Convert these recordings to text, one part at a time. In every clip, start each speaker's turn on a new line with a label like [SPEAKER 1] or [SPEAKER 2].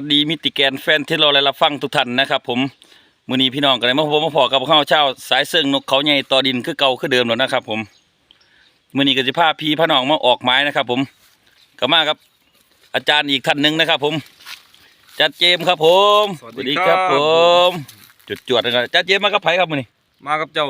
[SPEAKER 1] ครับสวัสดีมิติแกนแฟนที่รอและรับฟังทุกท่านนะครับผมมื้อนี้พี่น้องกันเลยมาพบมาพอกับข้าวเช้า สายเสื่องนกเขาใหญ่ต่อดินคือเก่าคือเดิมแล้วนะครับ ผมมื้อนี้ก็จะพาพี่พาน้องมาออกไม้นะครับ ผมก็มาครับ อาจารย์อีกท่านหนึ่งนะครับ ผมจัดเจมส์ครับ ผม
[SPEAKER 2] สวัสดีครับ
[SPEAKER 1] ผมจุดจวดๆนะครับจัดเจมส์มากับไผครับมื้อนี้
[SPEAKER 2] มากับเจ้า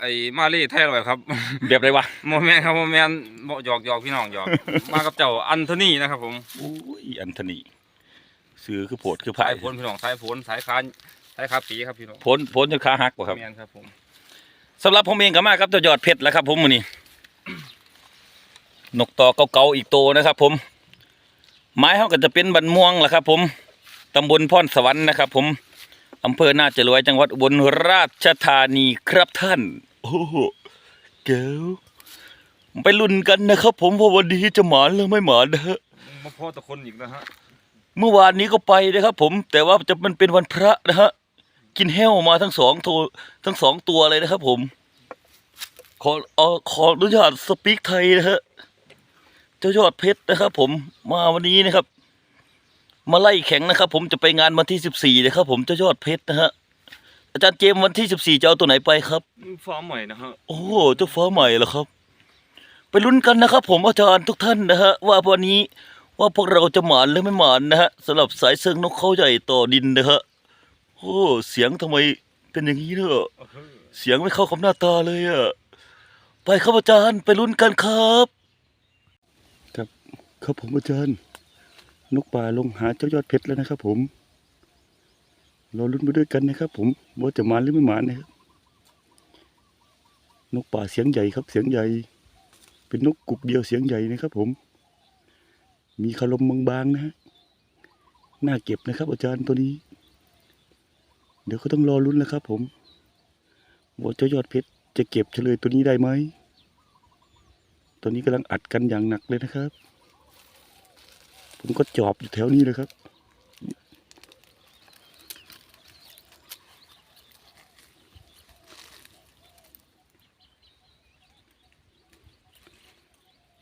[SPEAKER 2] ไอ้มาลี่ไทยลอยครับ
[SPEAKER 1] แบบไรวะ
[SPEAKER 2] โมแมนครับโมแมนบ่หยอกหยอกพี่น้องหยอกมากับเจ้าอันโทนีนะครับ ผม
[SPEAKER 1] อุ้ยอันโทนี ซื้อคือโผดคือ
[SPEAKER 2] สา
[SPEAKER 1] ไผ่
[SPEAKER 2] ยฝนพี่น้องสายฝนสายคานสายคาปีครับพี่น้อง
[SPEAKER 1] พ้นพ้นจนขาหักบ่ครับ
[SPEAKER 2] แมนครับผม
[SPEAKER 1] สำหรับผมเองก็มาครับเจ้ายอดเพชรแล้วครับ ผมมื้อนี้ นกต่อเก่าๆอีกโตวนะครับ ผม ไม้เขาก็จะเป็นบันม่วงแหละครับ ผมตำบลพรสวรรค์นะครับ ผมอำเภอน่าจะรวยจังหวัดอุบลราชธานีครับท่าน โอ้โหเก๋วไปลุ้นกันนะครับ ผมว่าวันนี้จะหมานหรือไม่หมานนะฮะ
[SPEAKER 2] มาพ่อตะคนอีกนะฮะ
[SPEAKER 1] เมื่อวานนี้ก็ไปนะครับ ผม แต่ว่าจะมันเป็นวันพระนะฮะกินแห้วมาทั้งสองตัวทั้งสองตัวเลยนะครับ ผม ขอเออขออนุญาตสปีกไทยนะฮะเจ้ายอดเพชรนะครับ ผมมาวันนี้นะครับ มาไล่แข่งนะครับ ผมจะไปงานวันที่สิบสี่นะครับ ผมเจ้ายอดเพชรนะฮะอาจารย์เจมส์วันที่สิบสี่จะเอาตัวไหนไปครับ
[SPEAKER 2] ฟ้าใหม่นะฮะ
[SPEAKER 1] โอ้โหเจ้าฟ้าใหม่เหรอครับ ไปลุ้นกันนะครับ ผมอาจารย์ทุกท่านนะฮะว่าวันนี้ ว่าพวกเราจะหมานหรือไม่หมานนะฮะสำหรับสายเซิงนกเขาใหญ่ต่อดินนะฮะโอ้เสียงทำไมเป็นอย่างนี้เนอะเสียงไม่เข้ากับหน้าตาเลยอะไปครับอาจารย์ไปลุ้นกันครับ ครับครับผมอาจารย์ นกป่าลงหาเจ้ายอดเพชรแล้วนะครับ ผม เราลุ้นไปด้วยกันนะครับ ผมว่าจะหมานหรือไม่หมานนะครับนกป่าเสียงใหญ่ครับเสียงใหญ่ เป็นนกกุกเดียวเสียงใหญ่นะครับผม มีคารมบางๆนะฮะน่าเก็บนะครับ อาจารย์ตัวนี้ เดี๋ยวก็ต้องรอลุ้นแล้วครับ ผมว่าเจ้ายอดเพชรจะเก็บเฉลยตัวนี้ได้ไหมตอนนี้กำลังอัดกันอย่างหนักเลยนะครับ ผมก็จอบอยู่แถวนี้เลยครับ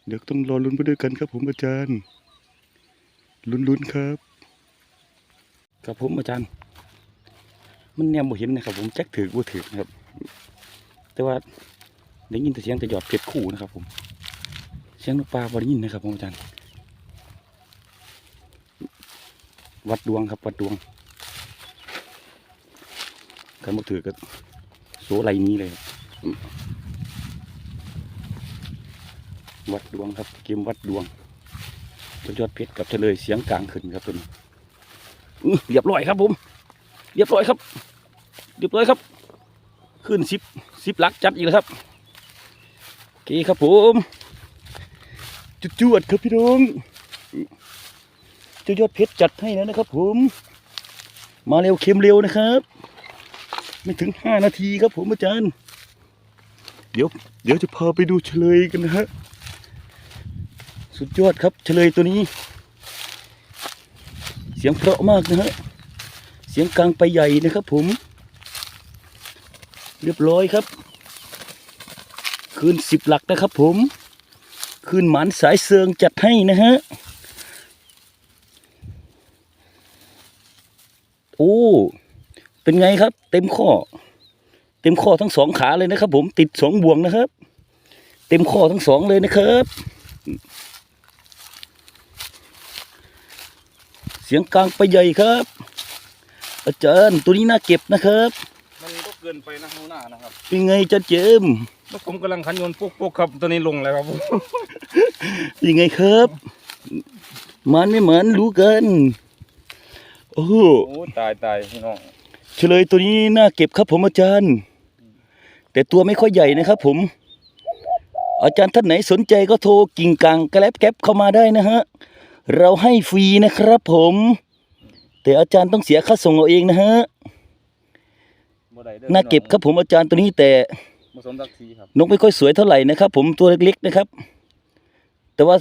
[SPEAKER 1] เดี๋ยวต้องรอลุ้นไปด้วยกันครับผมอาจารย์ ลุ้นๆครับครับผมอาจารย์ มันแนมบ่เห็นนะครับผมแจ็คถือบ่ถือนะครับ แต่ว่าได้ยินแต่เสียงแต่หยอดเพชรคู่นะครับ ผม เสียงนกปลาบ่ได้ยินนะครับผมอาจารย์ วัดดวงครับวัดดวงกันบ่ถือก็โซไหลนี้เลยครับวัดดวงครับ เกมวัดดวง ตัวยอดเพชรกับเฉลยเสียงกลางขึ้นครับตัวนี้เรียบร้อยครับผม เรียบร้อยครับ เรียบร้อยครับ ขึ้นสิบสิบลักจัดอีกแล้วครับโอเคครับผมจุดจวดครับพี่น้องเจ้ายอดเพชรจัดให้แล้วนะครับ ผม มาเร็วเค็มเร็วนะครับ ไม่ถึงห้านาทีครับผมอาจารย์ เดี๋ยว เดี๋ยวจะพาไปดูเฉลยกันนะฮะ สุดยอดครับเฉลยตัวนี้ เสียงเพราะมากนะฮะ เสียงกลางไปใหญ่นะครับผม เรียบร้อยครับ คืนสิบหลักนะครับผม คืนหมานสายเสืองจัดให้นะฮะ โอ้ เป็นไงครับ เต็มข้อ เต็มข้อทั้งสองขาเลยนะครับผมติดสองบ่วงนะครับ เต็มข้อทั้งสองเลยนะครับ เสียงกลางไปใหญ่ครับ อาจารย์ตัวนี้น่าเก็บนะครับ
[SPEAKER 2] มันก็เกินไปนะหัวหน้านะครับ
[SPEAKER 1] เป็นไงอาจารย์เจมส์
[SPEAKER 2] แล้วผมกำลังขันโยนปุ๊กปุ๊กครับตัวนี้ลงแล้วครับผม
[SPEAKER 1] ยังไงครับมันไม่เหมือนรู้กันโอ้โห
[SPEAKER 2] โอ้ตายตายพี่น้อง
[SPEAKER 1] เฉลยตัวนี้น่าเก็บครับผมอาจารย์ แต่ตัวไม่ค่อยใหญ่นะครับ ผม อาจารย์ท่านไหนสนใจก็โทรกิ่งกลางกระแลบแก๊บเข้ามาได้นะฮะ เราให้ฟรีนะครับผม แต่อาจารย์ต้องเสียค่าส่งเอาเองนะฮะ
[SPEAKER 2] บ่ได้ด้อ
[SPEAKER 1] น่าเก็บครับผมอาจารย์ตัวนี้แต่
[SPEAKER 2] ผสมรักสีครับ
[SPEAKER 1] นกไม่ค่อยสวยเท่าไหร่นะครับ ผมตัวเล็กๆนะครับ แต่ว่า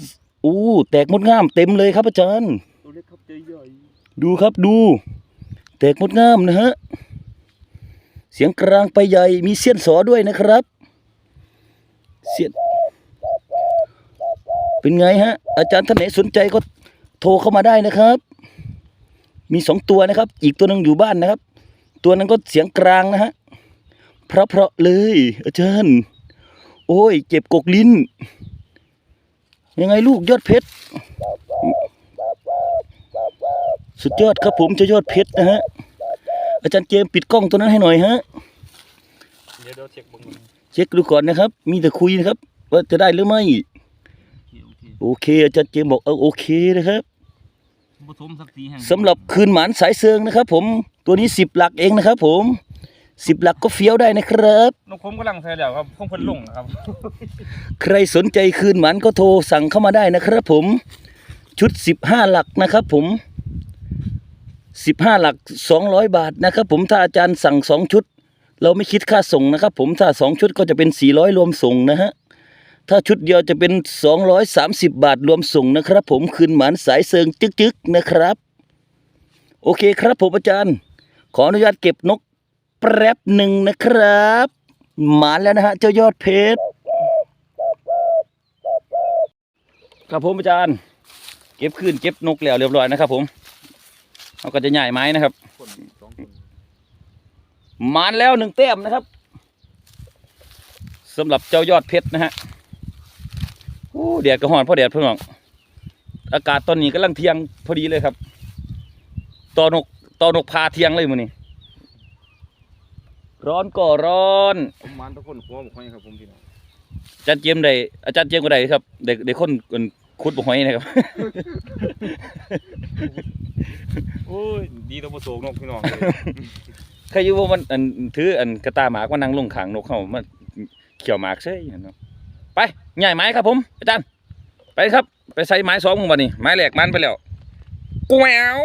[SPEAKER 1] อู้แตกมดงามเต็มเลยครับอาจารย์
[SPEAKER 2] ตัวเล็กครับใจใหญ่
[SPEAKER 1] ดูครับดู แตกมดงามนะฮะเสียงกลางไปใหญ่มีเสี้ยนสอด้วยนะครับ เสี้ยน เป็นไงฮะ อาจารย์ท่านไหนสนใจก็โทรเข้ามาได้นะครับ มีสองตัวนะครับ อีกตัวหนึ่งอยู่บ้านนะครับ ตัวนั้นก็เสียงกลางนะฮะเพราะเพราะๆเลย อาจารย์ โอ้ย เจ็บกกลิ้น ยังไงลูกยอดเพชร สุดยอดครับผมเจะยอดเพชรนะฮะ อาจารย์เจมส์ปิดกล้องตัวนั้นให้หน่อยฮะ
[SPEAKER 2] เดี๋ยวเดี๋ยวเช็คเบิ่ง
[SPEAKER 1] เช็คดูก่อนนะครับ มีแต่คุยนะครับ ว่าจะได้หรือไม่ โอเคอาจารย์เจมส์บอกเออโอเคนะครับ
[SPEAKER 2] ผสมสักทีแห่ง
[SPEAKER 1] สำหรับคืนหมานสายเซิงนะครับ ผมตัวนี้สิบหลักเองนะครับ ผมสิบหลักก็เฟี้ยวได้นะครับ
[SPEAKER 2] นกผมกำลังใส่แล้วครับคงเพิ่นลงนะครับ
[SPEAKER 1] ใครสนใจคืนหมันก็โทรสั่งเข้ามาได้นะครับ ผมชุดสิบห้าหลักนะครับ ผมสิบห้าหลักสองร้อยบาทนะครับ ผมถ้าอาจารย์สั่งสองชุด เราไม่คิดค่าส่งนะครับ ผมถ้าสองชุดก็จะเป็นสี่ร้อยรวมส่งนะฮะ ถ้าชุดเดียวจะเป็นสองร้อยสามสิบบาทรวมส่งนะครับ ผมคืนหมันสายเซิงจึกๆนะครับ โอเคครับผมอาจารย์ ขออนุญาตเก็บนกแป๊บหนึ่งนะครับ หมานแล้วนะฮะเจ้ายอดเพชรครับผมอาจารย์ เก็บขึ้นเก็บนกแล้วเรียบร้อยนะครับ ผมเราก็จะใหญ่ไม้นะครับหมานแล้วหนึ่งแต้มนะครับสำหรับเจ้ายอดเพชรนะฮะ แดดกระหอนพ่อแดดเพื่อนน้องอากาศตอนนี้กำลังเที่ยงพอดีเลยครับตอนกตอนกพาเที่ยงเลยมื้อนี้ร้อนก็ร้อน
[SPEAKER 2] ผมมันทุกคนหัวบ่ค่อยครับผมพี่น้อง
[SPEAKER 1] อาจารย์เจมส์ได้อาจารย์เจมส์ก็ได้ครับได้ได้คนคนคุดบ่หอยนะครับ
[SPEAKER 2] โอ้ยดีตัวบ่โศกนกพี่น้องเลย
[SPEAKER 1] ใครอยู่ว่ามันอันถืออันกระตาหมากว่านั่งลงขางนกเขามาเขี่ยวหมากเซ่เนาะไป ใหญ่ไม้ครับผมอาจารย์ไปครับ ไปใส่ไม้สองมึงบ่นี่ไม้แหลกมันไปแล้วกูแมว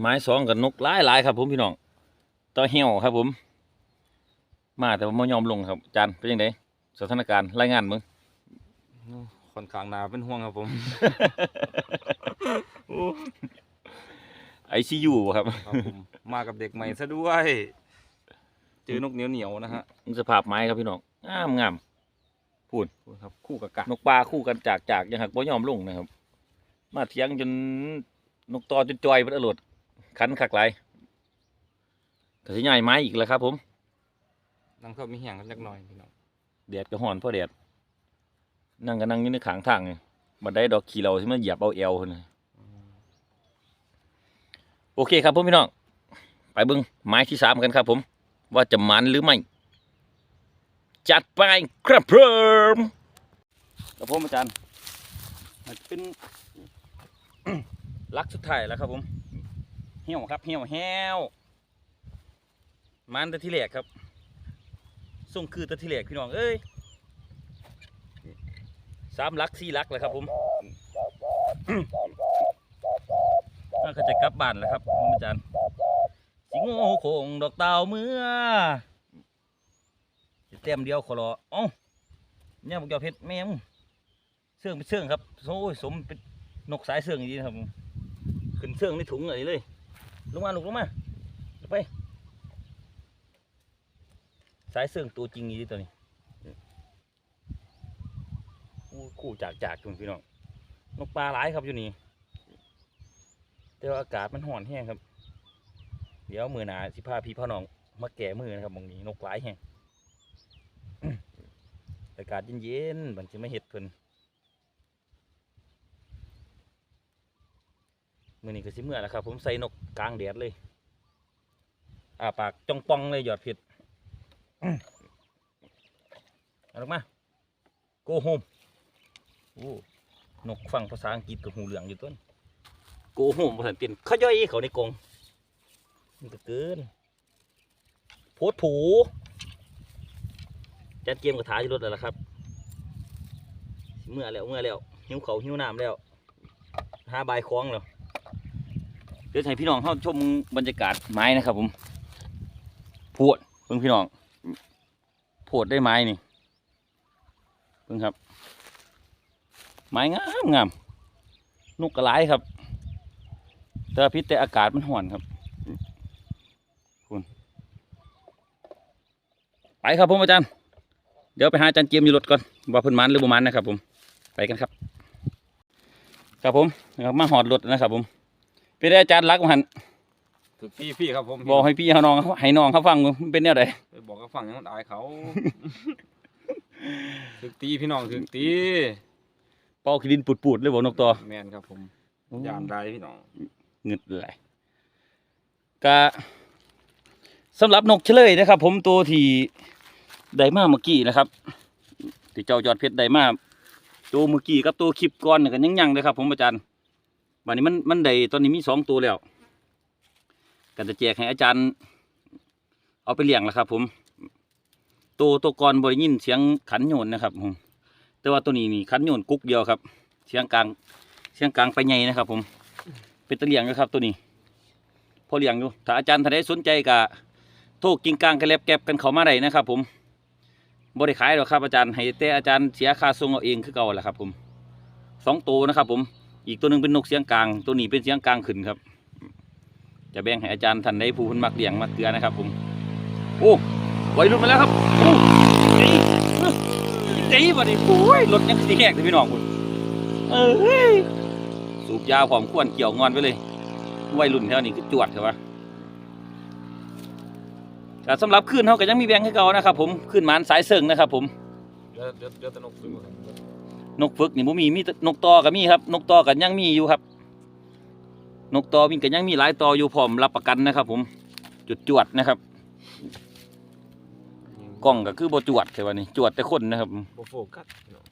[SPEAKER 1] ไม้สองกับนกหลายหลายครับ ผมพี่น้องต่อเหี่ยวครับผม มาแต่ว่าไม่ยอมลงครับอาจารย์เป็นยังไงสถานการณ์รายงานมึง
[SPEAKER 2] ค่อนข้างหนาเป็นห่วงครับผม
[SPEAKER 1] ไอซียูครับ
[SPEAKER 2] ครับผมมากับเด็กใหม่ซะด้วย เจอนกเหนียวเหนียวๆนะฮะ
[SPEAKER 1] สภาพไม้ครับพี่น้องงามงาม พูด
[SPEAKER 2] ครับคู่กับกะ
[SPEAKER 1] นกปลาคู่กันจากจากยังหักบ่ยอมลงนะครับ มาเถียงจนนกตอจนจอยเพิ่นอรดขันคักหลายก็สิใหญ่ไม้อีกแล้วครับ ผม
[SPEAKER 2] นั่งเท่ามีแห้งกันจักหน่อยพี่น้อง
[SPEAKER 1] แดดก็ฮ้อนเพราะแดดนั่งก็นั่งอยู่ในขางทางนี่บัดได้ดอกขี้เราที่มันเหยียบเอาเอวพุ่นน่ะโอเคครับผมพี่น้องไปเบิ่งไม้ที่สามกันครับ ผม ว่าจะมันหรือไม่ จัดไปครับเพิ่มครับผมอาจารย์อาจจะเป็นลักสุดท้ายแล้วครับผมเหี่ยวครับเหี่ยวแห้วมันต่ที่แหลกครับส่งคือต่ที่แหลกพี่น้องเอ้ยสามลักสี่ลักแล้วครับผมน่าก็จะกลับบ้านแล้วครับผมอาจารย์สิงโง่โคงดอกเต่าเมื่อ เต็มเดียวขอรอเอ้าเนี่ยบอกยอดเพชรแม่งเสื่องเป็นเสื่องครับโอ้ยสมเป็นนกสายเสื่องอย่างนี้ครับขึ้นเสื่องในถุงอะไรเลยลงมาลูกลงมาลงไปสายเสื่องตัวจริงอย่างนี้ตัวนี้คู่จากจากคุณพี่น้องนกปลาหลายครับอยู่นี่แต่ว่าอากาศมันห่อนแห้งครับ เดี๋ยวมือหนาสิพาพี่พ่อน้องมาแก่มือนะครับมองนี้นกหลายแห้งากาศเย็นๆมันจะไม่เห็ดเพิ่นมือนี้ก็สิเมื่อแล้วครับ ผมใส่นกกลางแดดเลยอ่าปากจ้องปองเลยหยอดผิดเอาลงมา go home โอ้นกฟังภาษาอังกฤษกับหูเหลืองอยู่ต้นโกหกภาษาจีนเขาย่อยเขาในกรงมันก็เกินโพดผู จัดเกมกระถาอยู่รถแล้วล่ะครับ เมื่อแล้วเมื่อแล้วหิ้วเขาหิ้วน้ำแล้วห้าใบคล้องแล้วเดี๋ยวให้พี่น้องเข้าชมบรรยากาศไม้นะครับ ผมโพดเพิ่งพี่น้องโพดได้ไม้นี่เพิ่งครับ ไม้งามงามนกกระไรครับ แต่ว่าพิษแต่อากาศมันห่อนครับคุณไปครับผมอาจารย์ เดี๋ยวไปหาอาจารย์เจียมอยู่รถก่อนว่าเพิ่นมันหรือบ่มันนะครับ ผม ไปกันครับ ครับผมนะครับมาหอดรถนะครับ ผมเป็นได้อาจารย์รักมัน
[SPEAKER 2] ถึกพี่พี่ครับผม
[SPEAKER 1] บอกให้พี่เขาน้องให้น้องเขาฟังมันเป็นแนวใด
[SPEAKER 2] ไปบอกกับฝั่งยังมันอายเขาถึกตีพี่น้องถึกตี
[SPEAKER 1] เป้าขี้ดินปูดๆเลยบอกนกตัว
[SPEAKER 2] แมนครับผมยานได้พี่น้อง
[SPEAKER 1] เงึดไหลก็สำหรับนกเฉลยนะครับ ผมตัวที่ ได้มาเมื่อกี้นะครับที่เจ้ายอดเพชรได้มาตัวเมื่อกี้กับตัวคลิปก่อนกันยังยังเลยครับ ผมอาจารย์วันนี้มันมันได้ตอนนี้มีสองตัวแล้วก็จะแจกให้อาจารย์ เอาไปเลี้ยงแล้วครับ ผมตัวตัวก่อนบริยินเสียงขันโยนนะครับ ผม แต่ว่าตัวนี้นี่ขันโยนกุ๊กเดียวครับ เสียงกลางเสียงกลางไปใหญ่นะครับ ผม เป็นตะเลียงนะครับ ตัวนี้พอเลี้ยงอยู่ถ้าอาจารย์ท่านใดสนใจก็โทรกิ่งกลางกระแลบแก็บกันเขามาได้นะครับ ผม บ่ได้ขายหรอกครับอาจารย์ให้แต่อาจารย์เสียค่าส่งเอาเองคือเก่าแหละครับผมสองตัวนะครับ ผมอีกตัวหนึ่งเป็นนกเสียงกลาง ตัวนี้เป็นเสียงกลางขึ้นครับ จะแบ่งให้อาจารย์ท่านใดผู้เพิ่นมักเลี้ยงมักเกลือนะครับ ผมโอ้ไวรุ่นมาแล้วครับโอ้ดีดีบ่ดิโอ้ยรถยังสีแหกเลยพี่น้องคุณเอ้ยสูบยาผอมควรเกี่ยวงอนไปเลยวัยรุ่นแถวนี้คือจวดใช่ปะ แต่สำหรับขึ้นเขาก็ยังมีแบงค์ให้เขานะครับผมขึ้นหมานสายเสิงนะครับผม
[SPEAKER 2] เดี๋ยวเดี๋ยวเดี๋ยวตะนกซื้อครับ
[SPEAKER 1] นกฝึกนี่บ่มีมีแต่นกตอก็มีครับ นกตอก็ยังมีอยู่ครับ นกตอมีก็ยังมีหลายตออยู่พร้อมรับประกันนะครับ ผมจุดจวดนะครับกล้องก็คือบ่จวดใช่ปะนี่จวดแต่คนนะครับ
[SPEAKER 2] โบโฟกัสพี่น้อง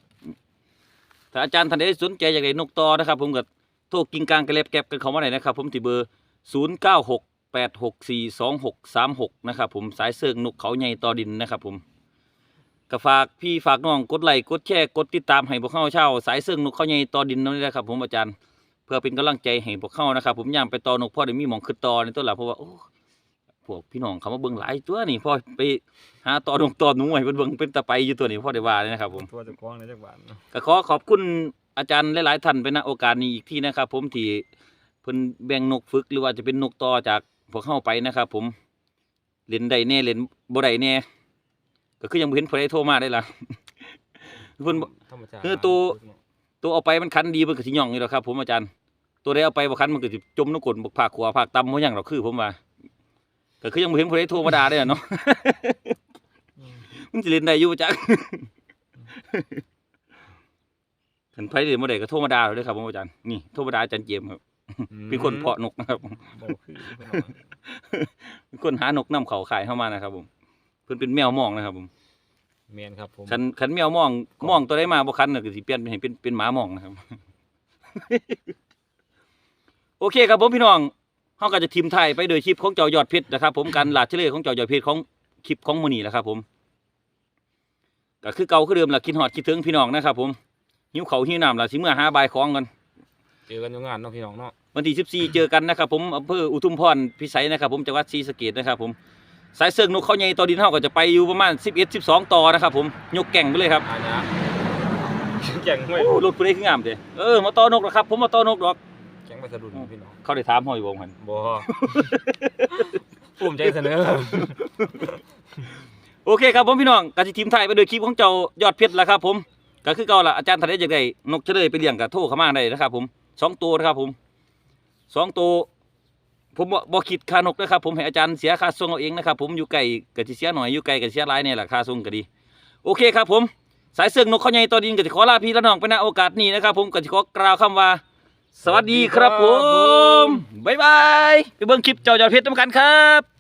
[SPEAKER 1] ถ้าอาจารย์ท่านใดสนใจอยากได้นกตอนะครับ ผมก็โทรกิงกลางกระเล็บแก็บกันเขามาได้นะครับ ผมที่เบอร์ 0 9 6 8 6 4 2 6 3 6นะครับผมสายเสิร์งนกเขาใหญ่ต่อดินนะครับผมก็ฝากพี่ฝากน้องกดไลค์กดแชร์กดติดตามให้พวกเข้าเช่า สายเสิร์งนกเขาใหญ่ต่อดินนั่นนะครับผมอาจารย์เพื่อเป็นกำลังใจให้พวกเข้านะครับผมย่างไปต่อนกพ่อได้มีหมองขึ้นต่อในตัวหละเพราะว่าโอ้พวกพี่น้องเขามาเบิ่งหลายตัวนี่พ่อไปหาต่อนกต่อหนูให้เพิ่นเบิ่งเป็นตะไปอยู่ตัวนี้พ่อได้ว่าเลยนะครับผม
[SPEAKER 2] ทั่วจะกว้างในจักรวาลเนาะ
[SPEAKER 1] ก็ขอขอบคุณอาจารย์หลาย ๆ ท่านไปณโอกาสนี้อีกที่นะครับ ผมที่เพิ่นแบ่งนกฝึกหรือว่าจะเป็นนกต่อจาก พวกเข้าไปนะครับ ผมเล่นได้แน่เล่นบ่ได้แน่ก็คือยังบ่เห็นผู้ใดโทรมาได้ล่ะเพิ่นบ่
[SPEAKER 2] ธรรมชาติ
[SPEAKER 1] คือตัวตัวเอาไปมันคันดีมันก็สิย่องอยู่แล้วครับ ผมอาจารย์ ตัวใดเอาไปบ่คันมันก็สิจมน้ำกลนบักภาคขวาภาคต่ำบ่หยังหรอกคือ ผมว่าก็คือยังบ่เห็นผู้ใดโทรมาด่าได้อะเนาะ
[SPEAKER 2] อืม
[SPEAKER 1] มันสิเล่นได้อยู่จักขันไผเล่นบ่ได้ก็โทรมาด่าเราเด้อครับผมอาจารย์นี่โทรมาด่าอาจารย์เจมส์ครับ เป็นคนเพาะนกนะครับ
[SPEAKER 2] บ่คือพี่น้อง
[SPEAKER 1] เป็นคนหานกนำเขาขายเข้ามานะครับ ผม เพิ่นเป็นแมวมองนะครับผม
[SPEAKER 2] แมนครับผม
[SPEAKER 1] คันคันแมวมองมองตัวได้มาบ่คันน่ะก็สิเปลี่ยนให้เป็นเป็นหมามองนะครับ โอเคครับผมพี่น้องเฮาก็จะทีมไทยไปโดยคลิปของเจ้ายอดเพชรนะครับ ผมการลาดเฉลยของเจ้ายอดเพชรของคลิปของมื้อนี้แหละครับ ผมก็คือเก่าคือเดิมล่ะคิดฮอดคิดถึงพี่น้องนะครับ ผมหิวเขาวหิวน้ำล่ะสิเมื่อหาบายของกัน
[SPEAKER 2] เจอกันอยู่งานเนาะพี่น้องเนาะ
[SPEAKER 1] วันที่14 เจอกันนะครับผมอำเภออุทุมพรพิสัยนะครับ ผมจังหวัดศรีสะเกษนะครับผมสายเสิร์งนกเขาใหญ่ต่อดินเฮาก็จะไปอยู่ประมาณ 11 12 ต่อนะครับผมยกแก่งไปเลยครับ
[SPEAKER 2] อาญาแข่งไม่
[SPEAKER 1] โอ้รถผู้ใดคืองามเด้เออมาต่อนกแล้วครับ ผมมาต่อนกดอก
[SPEAKER 2] แข่งไปสะดุดพี่น้อง
[SPEAKER 1] เขาได้ถามเฮาอยู่บ่มัน
[SPEAKER 2] บ่ภูมิใจเสนอ
[SPEAKER 1] โอเคครับผมพี่น้องกสิทีมไทยไปโดยคลิปของเจ้ายอดเพชรแล้วครับผมก็คือเก่าละอาจารย์ทะเลอยากได้นกเฉลยไปเลี้ยงกับโทรเข้ามาได้นะครับผม สองตัวนะครับผมสองตัวผมบ่บ่คิดค่านกนะครับผมให้อาจารย์เสียค่าส่งเอาเองนะครับผมอยู่ไกลก็สิเสียหน่อยอยู่ไกลก็เสียหลายเนี่ยแหละค่าส่งก็ดี โอเคครับผมสายเสือกนกเขาใหญ่ตัวดินก็จะขอลาพี่ละน้องไปณโอกาสนี้นะครับผมก็จะขอกล่าวคำว่า สวัสดีครับผมบ๊ายบายไปเบิ่งคลิปเจ้ายอดเพชรนำกันครับ